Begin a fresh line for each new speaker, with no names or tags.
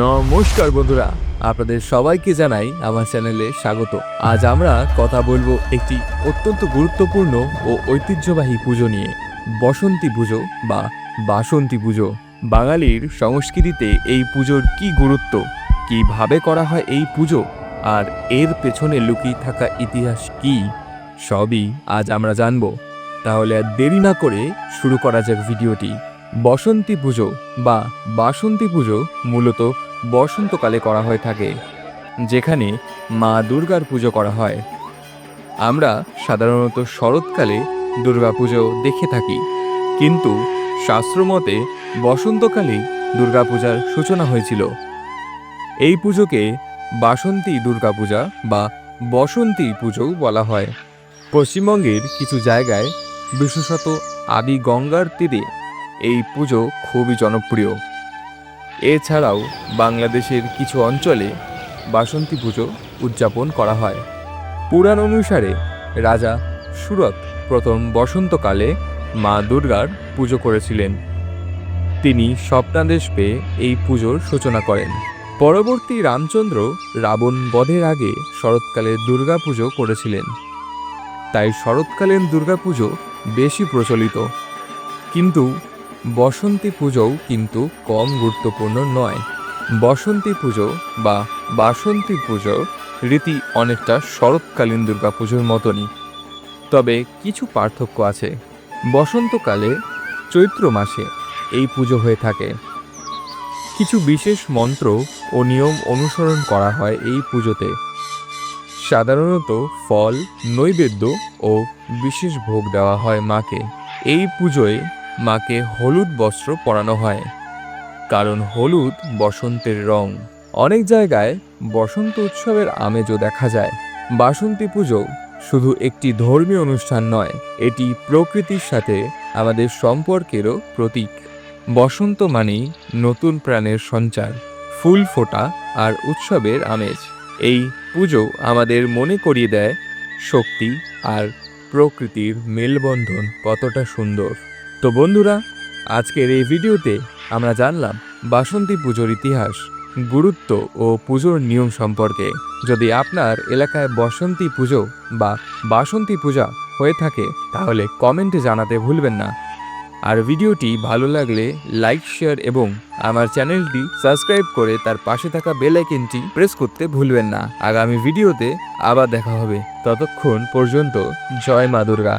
নমস্কার বন্ধুরা, আপনাদের সবাইকে জানাই আমার চ্যানেলে স্বাগত। আজ আমরা কথা বলব একটি অত্যন্ত গুরুত্বপূর্ণ ও ঐতিহ্যবাহী পুজো নিয়ে। বসন্তী পুজো বা বাসন্তী পুজো। বাঙালির সংস্কৃতিতে এই পুজোর কি গুরুত্ব? কীভাবে করা হয় এই পুজো? আর এর পেছনে লুকিয়ে থাকা ইতিহাস কি? সবই আজ আমরা জানব। তাহলে আর দেরি না করে শুরু করা যাক ভিডিওটি। বসন্তী পুজো বা বাসন্তী পুজো মূলত বসন্তকালে করা হয়ে থাকে, যেখানে মা দুর্গার পুজো করা হয়। আমরা সাধারণত শরৎকালে দুর্গা পুজো দেখে থাকি, কিন্তু শাস্ত্রমতে বসন্তকালেই দুর্গাপূজার সূচনা হয়েছিল। এই পুজোকে বাসন্তী দুর্গাপূজা বা বসন্তী পুজো বলা হয়। পশ্চিমবঙ্গের কিছু জায়গায় বিশেষত আদি গঙ্গার তীরে এই পুজো খুবই জনপ্রিয়। এছাড়াও বাংলাদেশের কিছু অঞ্চলে বাসন্তী পুজো উদযাপন করা হয়। পুরাণ অনুসারে রাজা সুরত প্রথম বসন্তকালে মা দুর্গার পুজো করেছিলেন। তিনি স্বপ্নাদেশ পেয়ে এই পুজোর সূচনা করেন। পরবর্তী রামচন্দ্র রাবণ বধের আগে শরৎকালে দুর্গা পুজো করেছিলেন। তাই শরৎকালীন দুর্গাপুজো বেশি প্রচলিত। কিন্তু বসন্তী পুজোও কিন্তু কম গুরুত্বপূর্ণ নয়। বসন্তী পুজো বা বাসন্তী পুজো রীতি অনেকটা শরৎকালীন দুর্গাপুজোর মতনই। তবে কিছু পার্থক্য আছে। বসন্তকালে চৈত্র মাসে এই পুজো হয়ে থাকে। কিছু বিশেষ মন্ত্র ও নিয়ম অনুসরণ করা হয় এই পুজোতে। সাধারণত ফল, নৈবেদ্য ও বিশেষ ভোগ দেওয়া হয় মাকে। এই পুজোয় মাকে হলুদ বস্ত্র পরানো হয়। কারণ হলুদ বসন্তের রং। অনেক জায়গায় বসন্ত উৎসবের আমেজও দেখা যায়। বাসন্তী পুজো শুধু একটি ধর্মীয় অনুষ্ঠান নয়, এটি প্রকৃতির সাথে আমাদের সম্পর্কেরও প্রতীক। বসন্ত মানেই নতুন প্রাণের সঞ্চার, ফুল ফোটা আর উৎসবের আমেজ। এই পুজো আমাদের মনে করিয়ে দেয় শক্তি আর প্রকৃতির মেলবন্ধন কতটা সুন্দর। তো বন্ধুরা, আজকের এই ভিডিওতে আমরা জানলাম বাসন্তী পুজোর ইতিহাস, গুরুত্ব ও পুজোর নিয়ম সম্পর্কে। যদি আপনার এলাকায় বসন্তী পুজো বা বাসন্তী পূজা হয়ে থাকে, তাহলে কমেন্টে জানাতে ভুলবেন না। আর ভিডিওটি ভালো লাগলে লাইক, শেয়ার এবং আমার চ্যানেলটি সাবস্ক্রাইব করে তার পাশে থাকা বেল আইকনটি প্রেস করতে ভুলবেন না। আগামী ভিডিওতে আবার দেখা হবে। ততক্ষণ পর্যন্ত জয় মা দুর্গা।